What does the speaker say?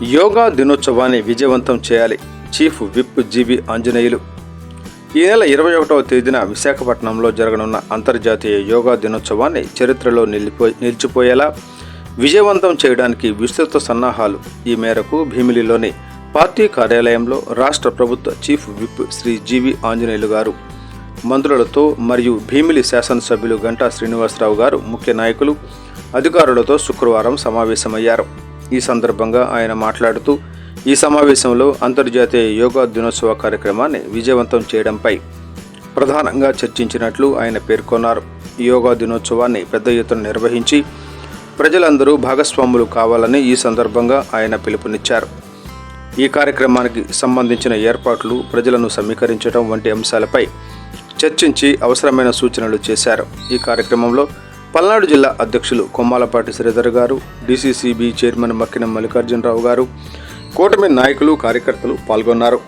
యోగా దినోత్సవాన్ని విజయవంతం చేయాలి. Chief whip G V Anjaneyulu. ఈ నెల ఇరవై ఒకటవ తేదీన విశాఖపట్నంలో జరగనున్న అంతర్జాతీయ యోగా దినోత్సవాన్ని చరిత్రలో నిలిపో నిలిచిపోయేలా విజయవంతం చేయడానికి విస్తృత సన్నాహాలు ఈ మేరకు భీమిలిలోని పార్టీ కార్యాలయంలో రాష్ట్ర ప్రభుత్వ chief whip Shri G V Anjaneyulu garu మంత్రులతో మరియు భీమిలి శాసనసభ్యులు గంటా శ్రీనివాసరావు గారు ముఖ్య నాయకులు అధికారులతో శుక్రవారం సమావేశమయ్యారు. ఈ సందర్భంగా ఆయన మాట్లాడుతూ ఈ సమావేశంలో అంతర్జాతీయ యోగా దినోత్సవ కార్యక్రమాన్ని విజయవంతం చేయడంపై ప్రధానంగా చర్చించినట్లు ఆయన పేర్కొన్నారు. యోగా దినోత్సవాన్ని పెద్ద ఎత్తున నిర్వహించి ప్రజలందరూ భాగస్వాములు కావాలని ఈ సందర్భంగా ఆయన పిలుపునిచ్చారు. ఈ కార్యక్రమానికి సంబంధించిన ఏర్పాట్లు ప్రజలను సమీకరించడం వంటి అంశాలపై చర్చించి అవసరమైన సూచనలు చేశారు. ఈ కార్యక్రమంలో పల్నాడు జిల్లా అధ్యక్షులు కొమ్మాలపాటి శ్రీధర్ గారు డీసీసీబీ చైర్మన్ మక్కిన మల్లికార్జునరావు గారు కూటమి నాయకులు కార్యకర్తలు పాల్గొన్నారు.